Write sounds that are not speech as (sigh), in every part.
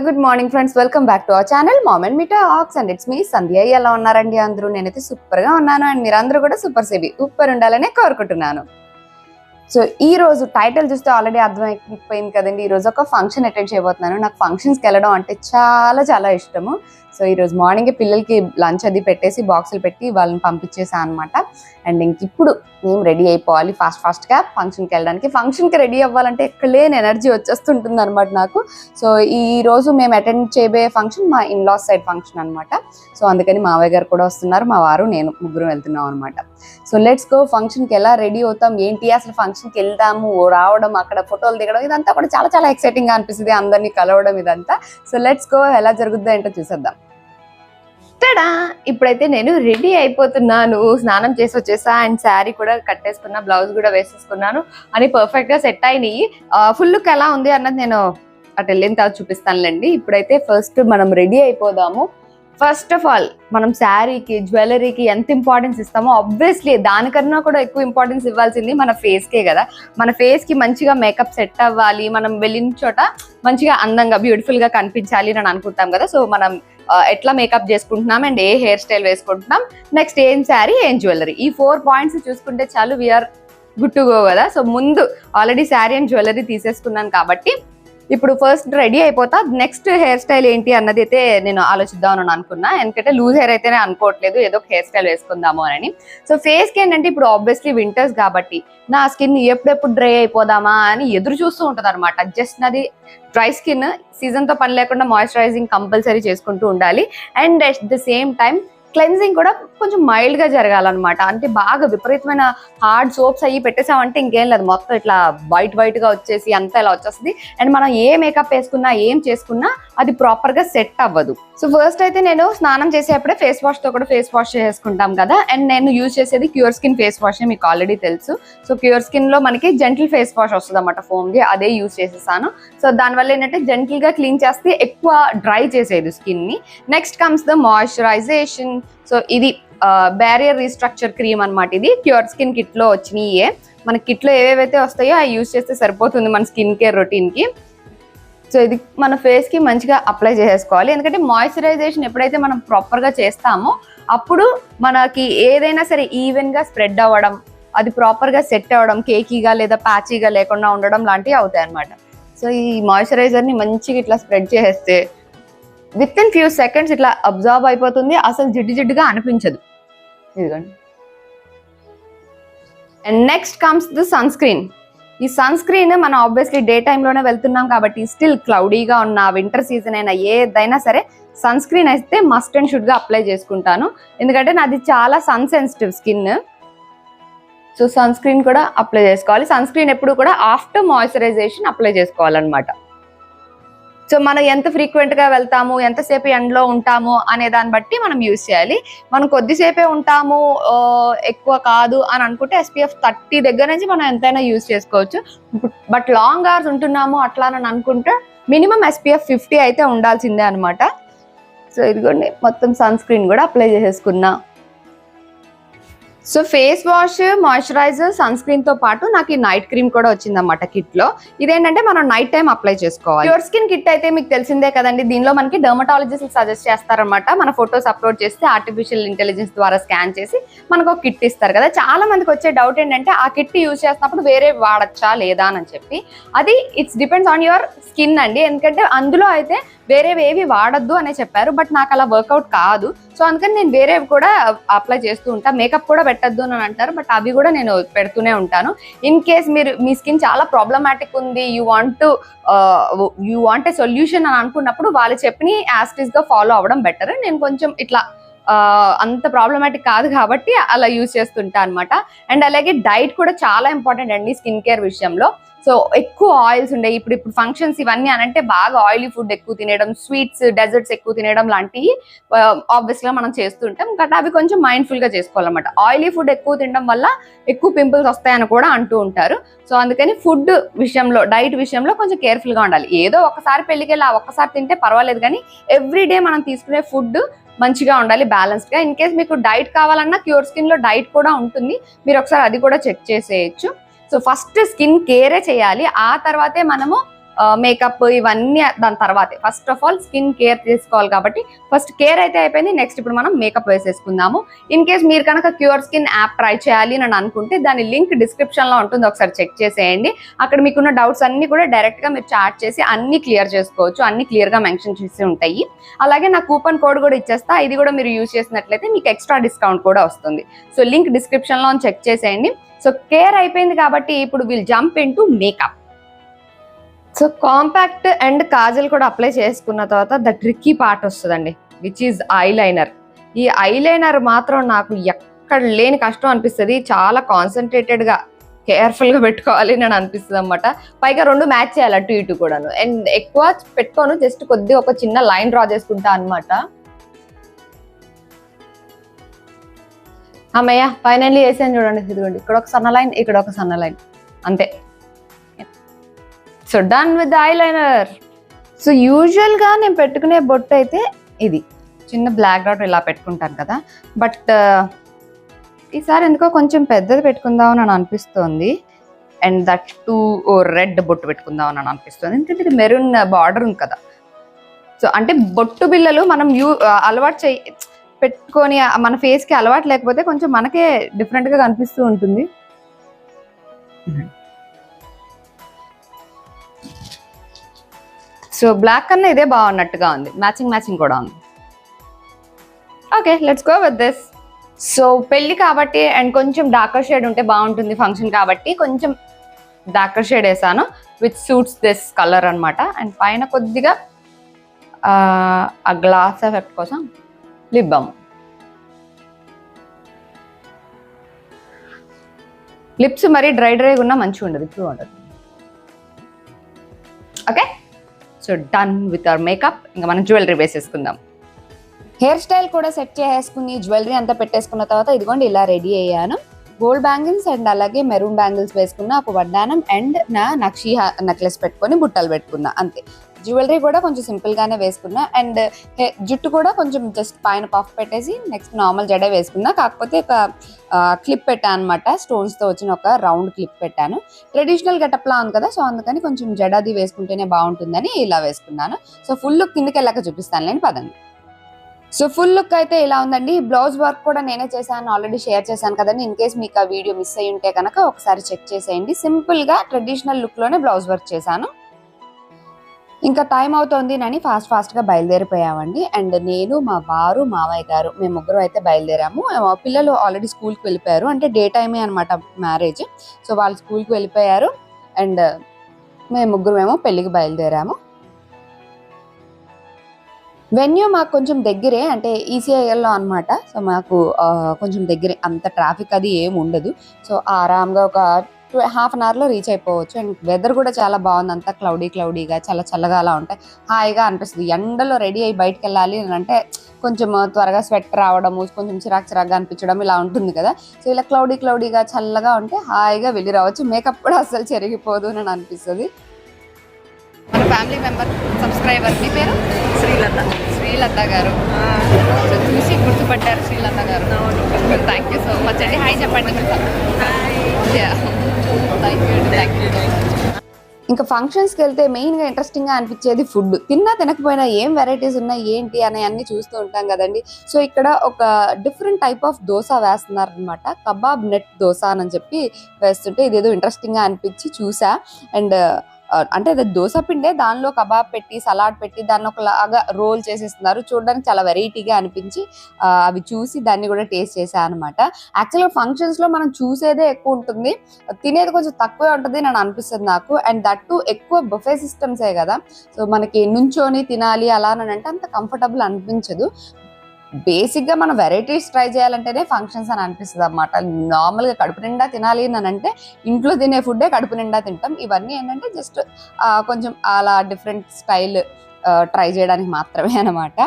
Good morning friends welcome back to our channel moment meetha ఆక్స్ and it's me Sandhya ఎలా ఉన్నారండి అందరూ? నేనైతే సూపర్గా ఉన్నాను. అండ్ మీరందరూ కూడా సూపర్ సేవి. సూపర్ ఉండాలనే కోరుకుంటున్నాను. సో ఈ రోజు టైటిల్ చూస్తే ఆల్రెడీ అర్థమైపోయింది కదండి. ఈ రోజు ఒక ఫంక్షన్ అటెండ్ చేయబోతున్నాను. నాకు ఫంక్షన్స్కి వెళ్ళడం అంటే చాలా చాలా ఇష్టము. సో ఈరోజు మార్నింగ్ పిల్లలకి లంచ్ అది పెట్టేసి బాక్సులు పెట్టి వాళ్ళని పంపించేసాను అనమాట అండ్ ఇంక ఇప్పుడు మేము రెడీ అయిపోవాలి. ఫాస్ట్ ఫాస్ట్గా ఫంక్షన్కి వెళ్ళడానికి. ఫంక్షన్కి రెడీ అవ్వాలంటే ఎక్కడ లేని ఎనర్జీ వచ్చేస్తుంటుంది అనమాట నాకు. సో ఈ రోజు మేము అటెండ్ చేయబోయే ఫంక్షన్ మా ఇన్లాస్ సైడ్ ఫంక్షన్ అనమాట సో అందుకని మావయ్య గారు కూడా వస్తున్నారు. మా వారు నేను ముగ్గురు వెళ్తున్నాం అనమాట సో లెట్స్ గో ఫంక్షన్కి ఎలా రెడీ అవుతాం? ఏంటి? అసలు ఫంక్షన్కి వెళ్తాము రావడం అక్కడ ఫోటోలు దిగడం ఇదంతా కూడా చాలా చాలా ఎక్సైటింగ్గా గా అనిపిస్తుంది అందరినీ కలవడం ఇదంతా. సో లెట్స్ గో ఎలా జరుగుద్దో ఏంటో చూసేద్దాం. తడా ఇప్పుడైతే నేను రెడీ అయిపోతున్నాను. స్నానం చేసి వచ్చేసా. అండ్ శారీ కూడా కట్టేసుకున్నా బ్లౌజ్ కూడా వేసేసుకున్నాను. అని పర్ఫెక్ట్గా సెట్ అయినాయి. ఫుల్ లుక్ ఎలా ఉంది అన్నది నేను అటు వెళ్ళిన తర్వాత చూపిస్తానులేండి. ఇప్పుడైతే ఫస్ట్ మనం రెడీ అయిపోదాము. ఫస్ట్ ఆఫ్ ఆల్ మనం శారీకి జ్యువెలరీకి ఎంత ఇంపార్టెన్స్ ఇస్తామో ఆబ్వియస్లీ దానికన్నా కూడా ఎక్కువ ఇంపార్టెన్స్ ఇవ్వాల్సింది మన ఫేస్కే కదా. మన ఫేస్కి మంచిగా మేకప్ సెట్ అవ్వాలి. మనం వెళ్ళిన చోట మంచిగా అందంగా బ్యూటిఫుల్గా కనిపించాలి అని అనుకుంటాం కదా. సో మనం ఎట్లా మేకప్ చేసుకుంటున్నాం అండ్ ఏ హెయిర్ స్టైల్ వేసుకుంటున్నాం. నెక్స్ట్ ఏం శారీ ఏం జ్యువెలరీ ఈ ఫోర్ పాయింట్స్ చూసుకుంటే చాలు వీఆర్ గుడ్ టు గో కదా. సో ముందు ఆల్రెడీ శారీ అండ్ జ్యువెలరీ తీసేసుకున్నాను కాబట్టి ఇప్పుడు ఫస్ట్ రెడీ అయిపోతా. నెక్స్ట్ హెయిర్ స్టైల్ ఏంటి అన్నది అయితే నేను ఆలోచిద్దాం అని అనుకున్నా. ఎందుకంటే లూజ్ హెయిర్ అయితేనే అనుకోవట్లేదు. ఏదో హెయిర్ స్టైల్ వేసుకుందాము అని. సో ఫేస్కి ఏంటంటే ఇప్పుడు ఆబ్వియస్లీ వింటర్స్ కాబట్టి నా స్కిన్ ఎప్పుడెప్పుడు డ్రై అయిపోదామా అని ఎదురు చూస్తూ ఉంటుంది అనమాట జస్ట్ నాది డ్రై స్కిన్ సీజన్తో పని లేకుండా మాయిశ్చరైజింగ్ కంపల్సరీ చేసుకుంటూ ఉండాలి. And at the same time cleansing కూడా కొంచెం మైల్డ్గా జరగాలన్నమాట. అంటే బాగా విపరీతమైన హార్డ్ సోప్స్ అయ్యి పెట్టేసామంటే ఇంకేం లేదు. మొత్తం ఇట్లా వైట్ వైట్గా వచ్చేసి అంతా ఇలా వచ్చేస్తుంది. అండ్ మనం ఏ మేకప్ వేసుకున్నా ఏం చేసుకున్నా అది ప్రాపర్గా సెట్ అవ్వదు. సో ఫస్ట్ అయితే నేను స్నానం చేసేప్పుడే ఫేస్ వాష్తో కూడా ఫేస్ వాష్ చేసుకుంటాం కదా. అండ్ నేను యూజ్ చేసేది క్యూర్ స్కిన్ ఫేస్ వాష్ మీకు ఆల్రెడీ తెలుసు. సో క్యూర్ స్కిన్లో మనకి జెంటిల్ ఫేస్ వాష్ వస్తుంది అనమాట ఫోమ్ది అదే యూజ్ చేసేసాను. సో దానివల్ల ఏంటంటే జెంటిల్గా క్లీన్ చేస్తే ఎక్కువ డ్రై చేసేది స్కిన్ని. Next comes the moisturisation so ఇది బ్యారియర్ రీస్ట్రక్చర్ క్రీమ్ అన్నమాట ఇది. క్యూర్ స్కిన్ కిట్లో వచ్చినాయే వచ్చినాయి. మన కిట్లో ఏవేవైతే వస్తాయో అవి యూజ్ చేస్తే సరిపోతుంది మన స్కిన్ కేర్ రొటీన్కి. సో ఇది మన ఫేస్కి మంచిగా అప్లై చేసేసుకోవాలి. ఎందుకంటే మాయిశ్చరైజేషన్ ఎప్పుడైతే మనం ప్రాపర్గా చేస్తామో అప్పుడు మనకి ఏదైనా సరే ఈవెన్గా స్ప్రెడ్ అవ్వడం అది ప్రాపర్గా సెట్ అవ్వడం కేకీగా లేదా ప్యాచీగా లేకుండా ఉండడం లాంటివి అవుతాయి అనమాట సో ఈ మాయిశ్చరైజర్ని మంచిగా ఇట్లా స్ప్రెడ్ చేసేస్తే విత్ ఇన్ ఫ్యూ సెకండ్స్ ఇట్లా అబ్జర్వ్ అయిపోతుంది. అసలు జిడ్డు జిడ్డుగా అనిపించదు. ఇదిగోండి. And next comes the sunscreen ఈ సన్ స్క్రీన్ మనం ఆబ్వియస్లీ డే టైంలోనే వెళ్తున్నాం కాబట్టి స్టిల్ క్లౌడీగా ఉన్న వింటర్ సీజన్ అయినా ఏదైనా సరే సన్ స్క్రీన్ అయితే మస్ట్ అండ్ షుడ్గా అప్లై చేసుకుంటాను. ఎందుకంటే నాది చాలా sun sensitive skin so sunscreen కూడా అప్లై చేసుకోవాలి. సన్ స్క్రీన్ ఎప్పుడు కూడా ఆఫ్టర్ మాయిశ్చరైజేషన్ అప్లై చేసుకోవాలన్నమాట. సో మనం ఎంత ఫ్రీక్వెంట్గా వెళ్తాము ఎంతసేపు ఎండలో ఉంటాము అనే దాన్ని బట్టి మనం యూజ్ చేయాలి. మనం కొద్దిసేపే ఉంటాము ఎక్కువ కాదు అని అనుకుంటే ఎస్పీఎఫ్ థర్టీ దగ్గర నుంచి మనం ఎంతైనా యూజ్ చేసుకోవచ్చు. బట్ లాంగ్ అవర్స్ ఉంటున్నాము అట్లా అని అనుకుంటే మినిమం ఎస్పీఎఫ్ ఫిఫ్టీ అయితే ఉండాల్సిందే అనమాట సో ఇదిగోండి మొత్తం సన్ స్క్రీన్ కూడా అప్లై చేసేసుకున్నా. సో ఫేస్ వాష్ మాయిశ్చరైజర్ సన్ స్క్రీన్తో పాటు నాకు ఈ నైట్ క్రీమ్ కూడా వచ్చిందన్నమాట కిట్లో ఇదేంటంటే మనం నైట్ టైం అప్లై చేసుకోవాలి. ప్యూర్ స్కిన్ కిట్ అయితే మీకు తెలిసిందే కదండి. దీనిలో మనకి డర్మటాలజిస్ట్ సజెస్ట్ చేస్తారనమాట మన ఫొటోస్ అప్లోడ్ చేస్తే ఆర్టిఫిషియల్ ఇంటెలిజెన్స్ ద్వారా స్కాన్ చేసి మనకు ఒక కిట్ ఇస్తారు కదా. చాలా మందికి వచ్చే డౌట్ ఏంటంటే ఆ కిట్ యూజ్ చేసినప్పుడు వేరే వాడచ్చా లేదా అని చెప్పి. అది it's depends on your skin అండి. ఎందుకంటే అందులో అయితే వేరేవి ఏవి వాడద్దు అనే చెప్పారు బట్ నాకు అలా వర్కౌట్ కాదు. సో అందుకని నేను వేరేవి కూడా అప్లై చేస్తూ ఉంటాను మేకప్ కూడా పెట్టద్దు అని అంటారు బట్ అవి కూడా నేను పెడుతూనే ఉంటాను. ఇన్ కేస్ మీరు మీ స్కిన్ చాలా ప్రాబ్లమాటిక్ ఉంది you want to you want a solution అని అనుకున్నప్పుడు వాళ్ళు చెప్పిన యాస్టిస్గా ఫాలో అవ్వడం బెటర్. నేను కొంచెం ఇట్లా అంత ప్రాబ్లమాటిక్ కాదు కాబట్టి అలా యూజ్ చేస్తుంటా అనమాట అండ్ అలాగే డైట్ కూడా చాలా ఇంపార్టెంట్ అండి స్కిన్ కేర్ విషయంలో. సో ఎక్కువ ఆయిల్స్ ఉండే ఇప్పుడు ఇప్పుడు ఫంక్షన్స్ ఇవన్నీ అని అంటే బాగా ఆయిలీ ఫుడ్ ఎక్కువ తినడం స్వీట్స్ డెజర్ట్స్ ఎక్కువ తినడం లాంటివి ఆబ్వియస్గా మనం చేస్తుంటాం. బట్ అవి కొంచెం మైండ్ఫుల్గా చేసుకోవాలన్నమాట. ఆయిలీ ఫుడ్ ఎక్కువ తినడం వల్ల ఎక్కువ పింపుల్స్ వస్తాయని కూడా అంటూ ఉంటారు. సో అందుకని ఫుడ్ విషయంలో డైట్ విషయంలో కొంచెం కేర్ఫుల్గా ఉండాలి. ఏదో ఒకసారి పెళ్ళికి వెళ్ళి ఆ ఒక్కసారి తింటే పర్వాలేదు కానీ ఎవ్రీ డే మనం తీసుకునే ఫుడ్ మంచిగా ఉండాలి బ్యాలెన్స్డ్గా ఇన్ కేస్ మీకు డైట్ కావాలన్నా క్యూర్ స్కిన్లో డైట్ కూడా ఉంటుంది. మీరు ఒకసారి అది కూడా చెక్ చేసేయచ్చు. సో ఫస్ట్ స్కిన్ కేరే చేయాలి ఆ తర్వాతే మనము మేకప్ ఇవన్నీ దాని తర్వాతే. First of all skin care తీసుకోవాలి కాబట్టి ఫస్ట్ కేర్ అయితే అయిపోయింది నెక్స్ట్ ఇప్పుడు మనం మేకప్ వేసేసుకుందాము. ఇన్ కేస్ మీరు కనుక క్యూర్ స్కిన్ యాప్ ట్రై చేయాలి అని అనుకుంటే దాని లింక్ డిస్క్రిప్షన్లో ఉంటుంది ఒకసారి చెక్ చేసేయండి. అక్కడ మీకున్న డౌట్స్ అన్ని కూడా డైరెక్ట్గా మీరు చాట్ చేసి అన్ని క్లియర్ చేసుకోవచ్చు అన్ని క్లియర్గా మెన్షన్ చేసి ఉంటాయి. అలాగే నా కూపన్ కోడ్ కూడా ఇచ్చేస్తా ఇది కూడా మీరు యూజ్ చేసినట్లయితే మీకు ఎక్స్ట్రా డిస్కౌంట్ కూడా వస్తుంది. సో లింక్ డిస్క్రిప్షన్లో చెక్ చేసేయండి. సో కేర్ అయిపోయింది కాబట్టి ఇప్పుడు will jump into makeup so compact and kajal కూడా అప్లై చేసుకున్న తర్వాత ద ట్రిక్కీ పార్ట్ వస్తుందండి విచ్ ఈజ్ ఐలైనర్ ఈ ఐ లైనర్ మాత్రం నాకు ఎక్కడ లేని కష్టం అనిపిస్తుంది. చాలా కాన్సన్ట్రేటెడ్గా కేర్ఫుల్గా పెట్టుకోవాలి అని అనిపిస్తుంది అనమాట పైగా రెండు మ్యాచ్ చేయాలి అటు ఇటు కూడాను. అండ్ ఎక్కువ పెట్టుకోను జస్ట్ కొద్దిగా ఒక చిన్న లైన్ డ్రా చేసుకుంటా అనమాట అమ్మయ్య ఫైనల్లీ వేసాను చూడండి ఇదిగోండి. ఇక్కడ ఒక సన్న లైన్ ఇక్కడ ఒక సన్న లైన్. అంతే. So done with eye liner so యూజువల్గా నేను పెట్టుకునే బొట్టు అయితే ఇది. చిన్న బ్లాక్ డాట్ ఇలా పెట్టుకుంటాను కదా. బట్ uh, ఈసారి ఎందుకో కొంచెం పెద్దది పెట్టుకుందాం అని అనిపిస్తోంది. అండ్ దట్ టూ ఓ రెడ్ బొట్టు పెట్టుకుందాం అని అనిపిస్తుంది. ఎందుకంటే ఇది మెరూన్ బార్డర్ ఉంది కదా. సో అంటే బొట్టు బిళ్ళలు మనం యూ uh, అలవాటు చేయి పెట్టుకొని మన ఫేస్కి అలవాటు లేకపోతే కొంచెం మనకే డిఫరెంట్గా కనిపిస్తూ ఉంటుంది. సో బ్లాక్ కన్నా ఇదే బాగున్నట్టుగా ఉంది. మ్యాచింగ్ మ్యాచింగ్ కూడా ఉంది. Okay let's go with this so పెళ్ళి కాబట్టి అండ్ కొంచెం డార్కర్ షేడ్ ఉంటే బాగుంటుంది ఫంక్షన్ కాబట్టి కొంచెం డార్కర్ షేడ్ వేసాను. విత్ సూట్స్ దిస్ కలర్ అనమాట అండ్ పైన కొద్దిగా ఆ గ్లాస్ ఎఫెక్ట్ కోసం లిప్ బామ్ లిప్స్ మరి డ్రై డ్రైగా ఉన్నా మంచిగా ఉండదు ఇప్పుడు ఉండదు. Okay so done with our makeup ఇంకా మనం జ్యువెలరీ వేసేసుకుందాం. హెయిర్ స్టైల్ కూడా సెట్ చేసుకుని జ్యువెలరీ అంతా పెట్టేసుకున్న తర్వాత ఇదిగోండి ఇలా రెడీ అయ్యాను. గోల్డ్ బ్యాంగిల్స్ అండ్ అలాగే మెరూన్ బ్యాంగిల్స్ వేసుకున్న ఒక వడ్డానం అండ్ నా నక్షి నెక్లెస్ పెట్టుకొని బుట్టలు పెట్టుకున్నా అంతే. జ్యువెలరీ కూడా కొంచెం సింపుల్గానే వేసుకున్నా. అండ్ జుట్టు కూడా కొంచెం జస్ట్ పైన పఫ్ పెట్టేసి నెక్స్ట్ నార్మల్ జడే వేసుకున్నా. కాకపోతే ఒక క్లిప్ పెట్టాను అనమాట స్టోన్స్తో వచ్చిన ఒక రౌండ్ క్లిప్ పెట్టాను. ట్రెడిషనల్ గెటప్లా ఉంది కదా సో అందుకని కొంచెం జడది వేసుకుంటేనే బాగుంటుందని ఇలా వేసుకున్నాను. సో ఫుల్ లుక్ కిందకి వెళ్ళాక చూపిస్తాను లేని పదండి. సో ఫుల్ లుక్ అయితే ఇలా ఉందండి. బ్లౌజ్ వర్క్ కూడా నేనే చేశాను ఆల్రెడీ షేర్ చేశాను కదండి. ఇన్ కేస్ మీకు ఆ వీడియో మిస్ అయ్యి ఉంటే కనుక ఒకసారి చెక్ చేసేయండి. సింపుల్గా ట్రెడిషనల్ లుక్లోనే బ్లౌజ్ వర్క్ చేశాను. ఇంకా టైం అవుతోంది అని ఫాస్ట్ ఫాస్ట్గా బయలుదేరిపోయామండి. అండ్ నేను మా వారు మావయ్య గారు మేము ముగ్గురు అయితే బయలుదేరాము. పిల్లలు ఆల్రెడీ స్కూల్కి వెళ్ళిపోయారు. అంటే డే టైమే అనమాట మ్యారేజ్ సో వాళ్ళు స్కూల్కి వెళ్ళిపోయారు. అండ్ మేము ముగ్గురు ఏమో పెళ్ళికి బయలుదేరాము. వెన్యూ మాకు కొంచెం దగ్గరే అంటే ఈసీఐఎల్లో అనమాట సో మాకు కొంచెం దగ్గరే. అంత ట్రాఫిక్ అది ఏమి ఉండదు. సో ఆరామ్గా ఒక హాఫ్ అన్ అవర్లో రీచ్ అయిపోవచ్చు. అండ్ వెదర్ కూడా చాలా బాగుంది. అంతా క్లౌడీ క్లౌడీగా చాలా చల్లగా అలా ఉంటాయి. హాయిగా అనిపిస్తుంది. ఎండలో రెడీ అయ్యి బయటకు వెళ్ళాలి అని అంటే కొంచెం త్వరగా స్వెట్ రావడము కొంచెం చిరాకు చిరాకుగా అనిపించడం ఇలా ఉంటుంది కదా. సో ఇలా క్లౌడీ క్లౌడీగా చల్లగా ఉంటే హాయిగా వెళ్ళి రావచ్చు. మేకప్ కూడా అసలు చెరిగిపోదు అని అనిపిస్తుంది. మన ఫ్యామిలీ మెంబర్ సబ్స్క్రైబర్ మీ పేరు? శ్రీలత. శ్రీలత గారు. చూసి గుర్తుపట్టారు శ్రీలత గారు. థ్యాంక్ యూ సో మచ్ అండి. హాయ్ చెప్పండి. ఇంకా ఫంక్షన్స్కి వెళ్తే మెయిన్గా ఇంట్రెస్టింగ్గా అనిపించేది ఫుడ్ తిన్నా తినకపోయినా ఏం వెరైటీస్ ఉన్నాయి ఏంటి అని అన్ని చూస్తూ ఉంటాం కదండి. సో ఇక్కడ ఒక డిఫరెంట్ టైప్ ఆఫ్ దోశ వేస్తున్నారు అనమాట కబాబ్ నెట్ దోశ అని చెప్పి వేస్తుంటే ఇదేదో ఇంట్రెస్టింగ్గా అనిపించి చూసా. అండ్ అంటే అది దోశ పిండే దానిలో కబాబ్ పెట్టి సలాడ్ పెట్టి దాన్ని ఒకలాగా రోల్ చేసేస్తున్నారు. చూడడానికి చాలా వెరైటీగా అనిపించి అవి చూసి దాన్ని కూడా టేస్ట్ చేశాను అనమాట యాక్చువల్గా ఫంక్షన్స్లో మనం చూసేదే ఎక్కువ ఉంటుంది. తినేది కొంచెం తక్కువే ఉంటుంది అని అనిపిస్తుంది నాకు. అండ్ దట్టు ఎక్కువ బఫే సిస్టమ్సే కదా. సో మనకి నుంచోని తినాలి అలా అని అంటే అంత కంఫర్టబుల్ అనిపించదు. బేసిక్గా మనం వెరైటీస్ ట్రై చేయాలంటేనే ఫంక్షన్స్ అని అనిపిస్తుంది అనమాట నార్మల్గా కడుపు నిండా తినాలి అని అంటే ఇంట్లో తినే ఫుడ్డే కడుపు నిండా తింటాం. ఇవన్నీ ఏంటంటే జస్ట్ కొంచెం అలా డిఫరెంట్ స్టైల్ ట్రై చేయడానికి మాత్రమే అనమాట.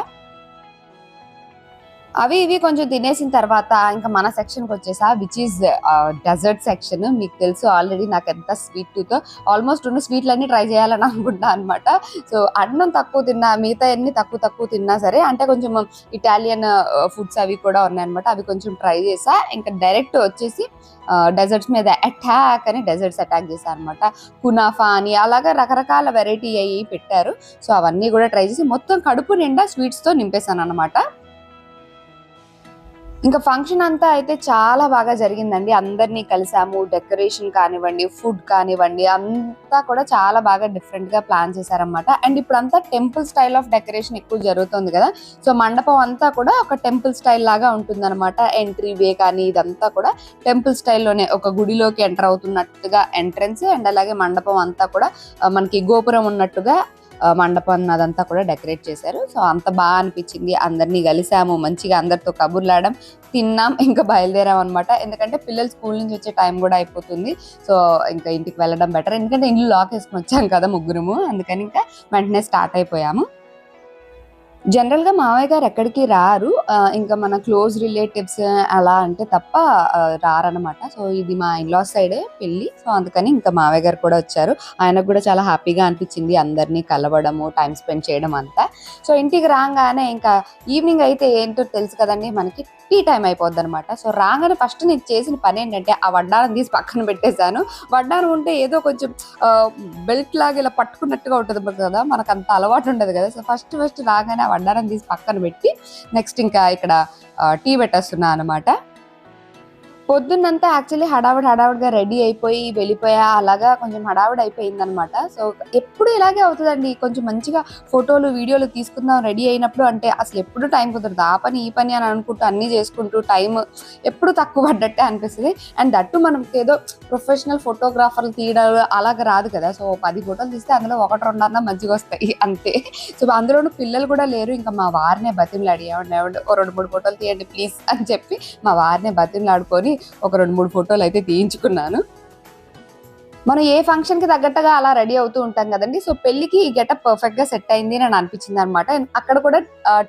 అవి ఇవి కొంచెం తినేసిన తర్వాత ఇంకా మన సెక్షన్కి వచ్చేసా విచ్ ఈస్ డెజర్ట్ సెక్షన్ మీకు తెలుసు ఆల్రెడీ నాకు ఎంత స్వీట్ టూతో ఆల్మోస్ట్ ఉన్న స్వీట్లన్నీ ట్రై చేయాలని అనుకుంటా అనమాట సో అన్నం తక్కువ తిన్నా మిగతా అన్ని తక్కువ తక్కువ తిన్నా సరే అంటే కొంచెం ఇటాలియన్ ఫుడ్స్ అవి కూడా ఉన్నాయన్నమాట అవి కొంచెం ట్రై చేసా. ఇంకా డైరెక్ట్ వచ్చేసి డెజర్ట్స్ మీద అటాక్ అని డెజర్ట్స్ అటాక్ చేశాను అనమాట కునాఫా అని అలాగా రకరకాల వెరైటీ అయ్యి పెట్టారు. సో అవన్నీ కూడా ట్రై చేసి మొత్తం కడుపు నిండా స్వీట్స్తో నింపేశాను అనమాట ఇంకా ఫంక్షన్ అంతా అయితే చాలా బాగా జరిగిందండి. అందరినీ కలిసాము డెకరేషన్ కానివ్వండి ఫుడ్ కానివ్వండి అంతా కూడా చాలా బాగా డిఫరెంట్గా ప్లాన్ చేశారనమాట అండ్ ఇప్పుడు అంతా టెంపుల్ స్టైల్ ఆఫ్ డెకరేషన్ ఎక్కువ జరుగుతుంది కదా. సో మండపం అంతా కూడా ఒక టెంపుల్ స్టైల్ లాగా ఉంటుంది అనమాట ఎంట్రీ వే కానీ ఇదంతా కూడా టెంపుల్ స్టైల్లోనే ఒక గుడిలోకి ఎంటర్ అవుతున్నట్టుగా ఎంట్రన్స్ అండ్ అలాగే మండపం అంతా కూడా మనకి గోపురం ఉన్నట్టుగా మండపం అదంతా కూడా డెకరేట్ చేశారు. సో అంత బాగా అనిపించింది. అందరినీ కలిసాము మంచిగా అందరితో కబుర్లాడడం తిన్నాం ఇంకా బయలుదేరాం అనమాట ఎందుకంటే పిల్లలు స్కూల్ నుంచి వచ్చే టైం కూడా అయిపోతుంది. సో ఇంకా ఇంటికి వెళ్ళడం బెటర్. ఎందుకంటే ఇల్లు లాక్ వేసుకుని వచ్చాం కదా ముగ్గురము. అందుకని ఇంకా వెంటనే స్టార్ట్ అయిపోయాము. జనరల్గా మావయ్య గారు ఎక్కడికి రారు. ఇంకా మన క్లోజ్ రిలేటివ్స్ అలా అంటే తప్ప రారనమాట సో ఇది మా ఇన్లాస్ సైడే పెళ్ళి సో అందుకని ఇంకా మావయ్య గారు కూడా వచ్చారు. ఆయనకు కూడా చాలా హ్యాపీగా అనిపించింది అందరినీ కలవడము టైం స్పెండ్ చేయడం అంతా. సో ఇంటికి రాగానే ఇంకా ఈవినింగ్ అయితే ఏంటో తెలుసు కదండి మనకి టీ టైం అయిపోద్ది అనమాట సో రాగానే ఫస్ట్ నేను చేసిన పని ఏంటంటే ఆ వడ్డారం తీసి పక్కన పెట్టేశాను. వడ్డారం ఉంటే ఏదో కొంచెం బెల్ట్ లాగా ఇలా పట్టుకున్నట్టుగా ఉంటుంది కదా మనకు అంత అలవాటు ఉండదు కదా. సో ఫస్ట్ ఫస్ట్ రాగానే ఆ తీసి పక్కన పెట్టి నెక్స్ట్ ఇంకా ఇక్కడ టీ పెట్టేస్తున్నా అనమాట పొద్దున్నంతా యాక్చువల్లీ హడావిడి హడావిడిగా రెడీ అయిపోయి వెళ్ళిపోయా అలాగా కొంచెం హడావిడి అయిపోయింది అనమాట సో ఎప్పుడు ఇలాగే అవుతుందండి. కొంచెం మంచిగా ఫోటోలు వీడియోలు తీసుకుందాం రెడీ అయినప్పుడు అంటే అసలు ఎప్పుడు టైం కుదరదు. ఆ పని ఈ పని అని అనుకుంటూ అన్నీ చేసుకుంటూ టైం ఎప్పుడు తక్కువ పడ్డట్టే అనిపిస్తుంది. అండ్ దట్టు మనకి ఏదో ప్రొఫెషనల్ ఫోటోగ్రాఫర్లు తీయడం అలాగ రాదు కదా. సో పది ఫోటోలు తీస్తే అందులో ఒకటి రెండన్నా మంచిగా వస్తాయి. (laughs) అంతే. సో అందులోనూ పిల్లలు కూడా లేరు. ఇంకా మా వారినే బతిమలాడి ఏమండి ఏమండి? ఓ రెండు మూడు ఫోటోలు తీయండి ప్లీజ్ అని చెప్పి మా వారినే బతిమలాడుకొని ఒక రెండు మూడు ఫోటోలు అయితే తీయించుకున్నాను. మనం ఏ ఫంక్షన్కి తగ్గట్టుగా అలా రెడీ అవుతూ ఉంటాం కదండి. సో పెళ్ళికి ఈ గెటప్ పర్ఫెక్ట్గా సెట్ అయింది అని అనిపించింది అనమాట అక్కడ కూడా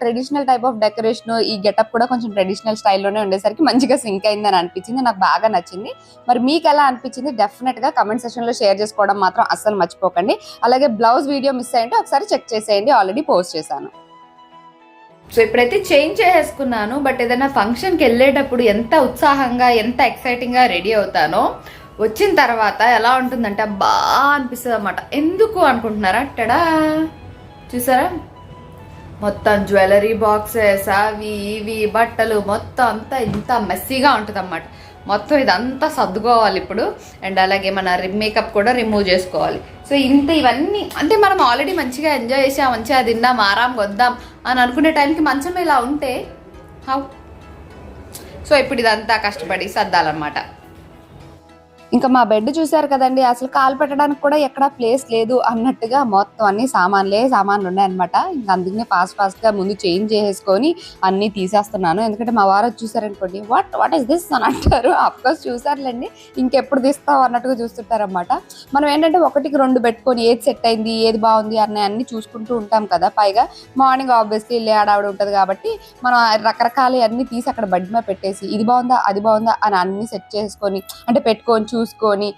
ట్రెడిషనల్ టైప్ ఆఫ్ డెకరేషన్ ఈ గెటప్ కూడా కొంచెం ట్రెడిషనల్ స్టైల్లోనే ఉండేసరికి మంచిగా సింక్ అయింది అని అనిపించింది. నాకు బాగా నచ్చింది. మరి మీకు ఎలా అనిపించింది? డెఫినెట్గా కమెంట్ సెక్షన్లో షేర్ చేసుకోవడం మాత్రం అస్సలు మర్చిపోకండి. అలాగే బ్లౌజ్ వీడియో మిస్ అయ్యింటే ఒకసారి చెక్ చేసేయండి. ఆల్రెడీ పోస్ట్ చేశాను. సో ఇప్పుడైతే చేంజ్ చేసేసుకున్నాను బట్ ఏదైనా ఫంక్షన్కి వెళ్ళేటప్పుడు ఎంత ఉత్సాహంగా ఎంత ఎక్సైటింగ్గా రెడీ అవుతానో వచ్చిన తర్వాత ఎలా ఉంటుందంటే బాగా అనిపిస్తుంది అనమాట ఎందుకు అనుకుంటున్నారా? టడా! చూసారా? మొత్తం జ్యువెలరీ బాక్సెస్ అవి ఇవి బట్టలు మొత్తం అంతా ఇంత మెస్సీగా ఉంటుంది అన్నమాట మొత్తం ఇదంతా సర్దుకోవాలి ఇప్పుడు. అండ్ అలాగే మన మేకప్ కూడా రిమూవ్ చేసుకోవాలి. సో ఇంత ఇవన్నీ అంటే మనం ఆల్రెడీ మంచిగా ఎంజాయ్ చేసాం మంచిగా తిందాం ఆరాం వద్దాం అని అనుకునే టైంకి మంచం ఇలా ఉంటే హౌ సో ఇప్పుడు ఇదంతా కష్టపడి సర్దాలన్నమాట. ఇంకా మా బెడ్ చూసారు కదండి అసలు కాలు పెట్టడానికి కూడా ఎక్కడ ప్లేస్ లేదు అన్నట్టుగా మొత్తం అన్ని సామాన్లే సామాన్లు ఉన్నాయన్నమాట. ఇంకా అందుకనే ఫాస్ట్ ఫాస్ట్గా ముందు చేంజ్ చేసేసుకొని అన్ని తీసేస్తున్నాను. ఎందుకంటే మా వారు చూసారనుకోండి వాట్ వాట్ ఇస్ దిస్ అని అంటారు. అఫ్కోర్స్ చూసారులేండి ఇంకెప్పుడు తీస్తావు అన్నట్టుగా చూస్తుంటారనమాట మనం ఏంటంటే ఒకటికి రెండు పెట్టుకొని ఏది సెట్ అయింది ఏది బాగుంది అన్న అన్ని చూసుకుంటూ ఉంటాం కదా. పైగా మార్నింగ్ ఆబ్వియస్లీ లేడావిడ ఉంటుంది కాబట్టి మనం రకరకాల అన్ని తీసి అక్కడ బెడ్ మీద పెట్టేసి ఇది బాగుందా? అది బాగుందా? అని అన్ని సెట్ చేసుకొని అంటే పెట్టుకొని చూసుకొని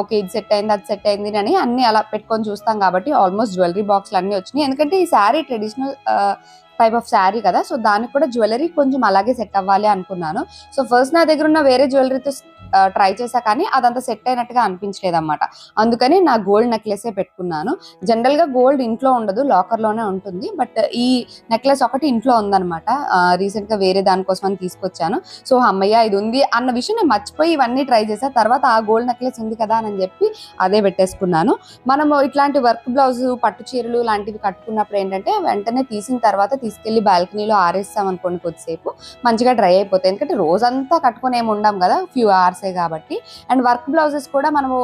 ఓకే ఇది సెట్ అయింది అది సెట్ అయింది అని అన్ని అలా పెట్టుకొని చూస్తాం కాబట్టి ఆల్మోస్ట్ జ్యువెలరీ బాక్స్లు అన్ని వచ్చినాయి. ఎందుకంటే ఈ sari traditional type of sari కదా సో దానికి కూడా జ్యువెలరీ కొంచెం అలాగే సెట్ అవ్వాలి అనుకున్నాను. సో ఫస్ట్ నా దగ్గర ఉన్న వేరే జ్యువెలరీతో ట్రై చేశా కానీ అదంతా సెట్ అయినట్టుగా అనిపించలేదు అన్నమాట అందుకని నా గోల్డ్ నెక్లెసే పెట్టుకున్నాను. జనరల్గా గోల్డ్ ఇంట్లో ఉండదు లాకర్లోనే ఉంటుంది. బట్ ఈ నెక్లెస్ ఒకటి ఇంట్లో ఉందన్నమాట. రీసెంట్గా వేరే దానికోసం అని తీసుకొచ్చాను. సో అమ్మయ్య ఇది ఉంది అన్న విషయం నేను మర్చిపోయి ఇవన్నీ ట్రై చేసా తర్వాత ఆ గోల్డ్ నెక్లెస్ ఉంది కదా అని చెప్పి అదే పెట్టేసుకున్నాను. మనము ఇట్లాంటి వర్క్ బ్లౌజ్ పట్టు చీరలు లాంటివి కట్టుకున్నప్పుడు ఏంటంటే వెంటనే తీసిన తర్వాత తీసుకెళ్ళి బాల్కనీలో ఆరేస్తాం అనుకోండి కొద్దిసేపు. మంచిగా డ్రై అయిపోతాయి. ఎందుకంటే రోజంతా కట్టుకొని ఏమి ఉండం కదా. ఫ్యూ అవర్స్ కాబట్టి. అండ్ వర్క్ బ్లౌజెస్ కూడా మనము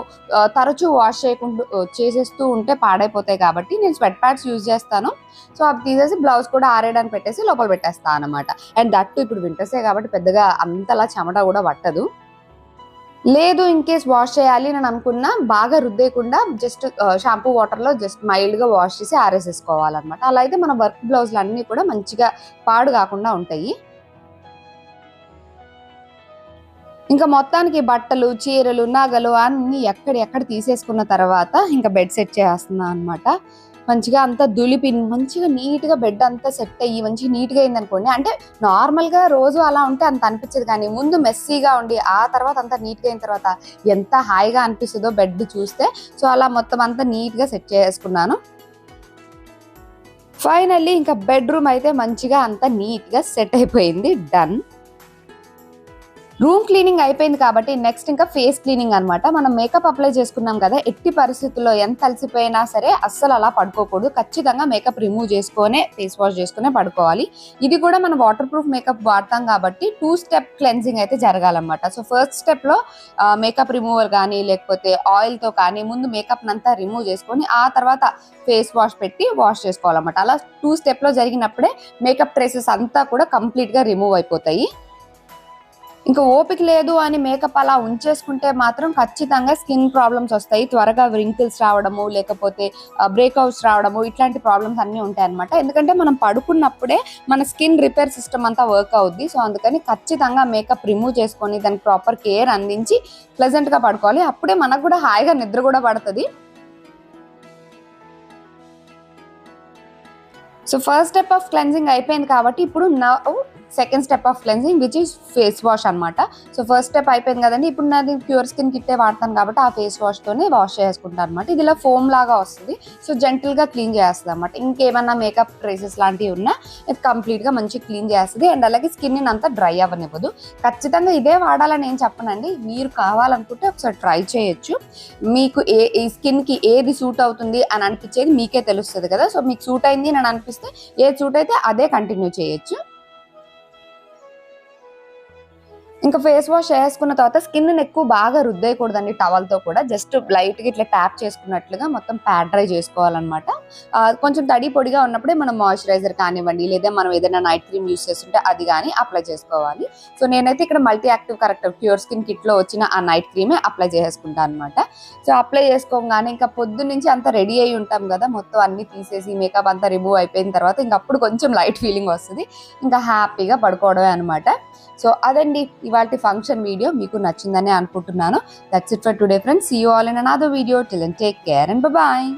తరచూ వాష్ చేయకుండా చేసేస్తూ ఉంటే పాడైపోతాయి కాబట్టి నేను స్వెట్ ప్యాడ్స్ యూజ్ చేస్తాను. సో అవి తీసేసి బ్లౌజ్ కూడా ఆరేయడానికి పెట్టేసి లోపల పెట్టేస్తాను అనమాట అండ్ దట్టు ఇప్పుడు వింటర్సే కాబట్టి పెద్దగా అంతలా చెమట కూడా పట్టదు. లేదు ఇన్ కేస్ వాష్ చేయాలి అని అనుకున్నా బాగా రుద్దేయకుండా జస్ట్ షాంపూ వాటర్లో జస్ట్ మైల్డ్గా వాష్ చేసి ఆరేసేసుకోవాలన్నమాట. అలా అయితే మన వర్క్ బ్లౌజ్లు అన్నీ కూడా మంచిగా పాడు కాకుండా ఉంటాయి. ఇంకా మొత్తానికి బట్టలు చీరలు నగలు అన్ని ఎక్కడ ఎక్కడ తీసేసుకున్న తర్వాత ఇంకా బెడ్ సెట్ చేస్తున్నా అనమాట మంచిగా అంతా దులిపి మంచిగా నీట్గా బెడ్ అంతా సెట్ అయ్యి మంచిగా నీట్గా అయింది అనుకోండి అంటే నార్మల్గా రోజు అలా ఉంటే అంత అనిపించదు కానీ ముందు మెస్సీగా ఉండి ఆ తర్వాత అంతా నీట్గా అయిన తర్వాత ఎంత హాయిగా అనిపిస్తుందో బెడ్ చూస్తే సో అలా మొత్తం అంతా నీట్గా సెట్ చేసుకున్నాను. ఫైనల్లీ ఇంకా బెడ్రూమ్ అయితే మంచిగా అంతా నీట్గా సెట్ అయిపోయింది డన్. రూమ్ క్లీనింగ్ అయిపోయింది కాబట్టి నెక్స్ట్ ఇంకా ఫేస్ క్లీనింగ్ అనమాట మనం మేకప్ అప్లై చేసుకున్నాం కదా ఎట్టి పరిస్థితుల్లో ఎంత అలసిపోయినా సరే అస్సలు అలా పడుకోకూడదు. ఖచ్చితంగా మేకప్ రిమూవ్ చేసుకొనే ఫేస్ వాష్ చేసుకునే పడుకోవాలి. ఇది కూడా మనం వాటర్ ప్రూఫ్ మేకప్ వాడతాం కాబట్టి టూ స్టెప్ క్లెన్జింగ్ అయితే జరగాలన్నమాట. సో ఫస్ట్ స్టెప్లో మేకప్ రిమూవర్ కానీ లేకపోతే ఆయిల్తో కానీ ముందు మేకప్ అంతా రిమూవ్ చేసుకొని ఆ తర్వాత ఫేస్ వాష్ పెట్టి వాష్ చేసుకోవాలన్నమాట. అలా టూ స్టెప్లో జరిగినప్పుడే మేకప్ ట్రేసెస్ అంతా కూడా కంప్లీట్గా రిమూవ్ అయిపోతాయి. ఇంకా ఓపిక లేదు అని మేకప్ అలా ఉంచేసుకుంటే మాత్రం ఖచ్చితంగా స్కిన్ ప్రాబ్లమ్స్ వస్తాయి. త్వరగా రింకిల్స్ రావడము లేకపోతే బ్రేక్అవుట్స్ రావడము ఇట్లాంటి ప్రాబ్లమ్స్ అన్నీ ఉంటాయి అనమాట ఎందుకంటే మనం పడుకున్నప్పుడే మన స్కిన్ రిపేర్ సిస్టమ్ అంతా వర్క్ అవుద్ది. సో అందుకని ఖచ్చితంగా మేకప్ రిమూవ్ చేసుకొని దానికి ప్రాపర్ కేర్ అందించి ప్లెజెంట్గా పడుకోవాలి. అప్పుడే మనకు కూడా హాయిగా నిద్ర కూడా పడుతుంది. So first step of cleansing అయిపోయింది కాబట్టి ఇప్పుడు నవ్వు second step of cleansing which is face wash అన్నమాట. సో ఫస్ట్ స్టెప్ అయిపోయింది కదండి. ఇప్పుడు నాది ప్యూర్ స్కిన్ కిట్టే వాడతాను కాబట్టి ఆ ఫేస్ వాష్ తోనే వాష్ చేసుకుంటాను అనమాట ఇది ఇలా ఫోమ్ లాగా వస్తుంది. సో జెంటల్గా క్లీన్ చేస్తుంది అనమాట ఇంకేమన్నా మేకప్ ట్రేసెస్ లాంటివి ఉన్నా ఇది కంప్లీట్గా మంచి క్లీన్ చేస్తుంది. అండ్ అలాగే స్కిన్ అంతా డ్రై అవ్వనివ్వదు. ఖచ్చితంగా ఇదే వాడాలని ఏం చెప్పనండి. మీరు కావాలనుకుంటే ఒకసారి ట్రై చేయొచ్చు. మీకు ఏ ఈ స్కిన్కి ఏది సూట్ అవుతుంది అని అనిపించేది మీకే తెలుస్తుంది కదా. సో మీకు సూట్ అయింది అని అనిపిస్తే ఏది సూట్ అయితే అదే కంటిన్యూ చేయొచ్చు. ఇంకా ఫేస్ వాష్ చేసుకున్న తర్వాత స్కిన్ ఎక్కువ బాగా రుద్దేయకూడదండి టవల్తో కూడా. జస్ట్ లైట్గా ఇట్లా ట్యాప్ చేసుకున్నట్లుగా మొత్తం ప్యాడ్ డ్రై చేసుకోవాలన్నమాట. కొంచెం తడి పొడిగా ఉన్నప్పుడే మనం మాయిశ్చరైజర్ కానివ్వండి లేదా మనం ఏదైనా నైట్ క్రీమ్ యూస్ చేస్తుంటే అది కానీ అప్లై చేసుకోవాలి. సో నేనైతే ఇక్కడ multi active corrector pure skin కిట్లో వచ్చిన ఆ నైట్ క్రీమే అప్లై చేసుకుంటాను అనమాట సో అప్లై చేసుకోగానే ఇంకా పొద్దు నుంచి రెడీ అయి ఉంటాం కదా మొత్తం అన్ని తీసేసి మేకప్ అంతా రిమూవ్ అయిపోయిన తర్వాత ఇంకా అప్పుడు కొంచెం లైట్ ఫీలింగ్ వస్తుంది. ఇంకా హ్యాపీగా పడుకోవడమే అనమాట సో అదండి ఇవాళ ఫంక్షన్ వీడియో మీకు నచ్చిందని అనుకుంటున్నాను. That's it for today friends see you all in another video till and take care and bye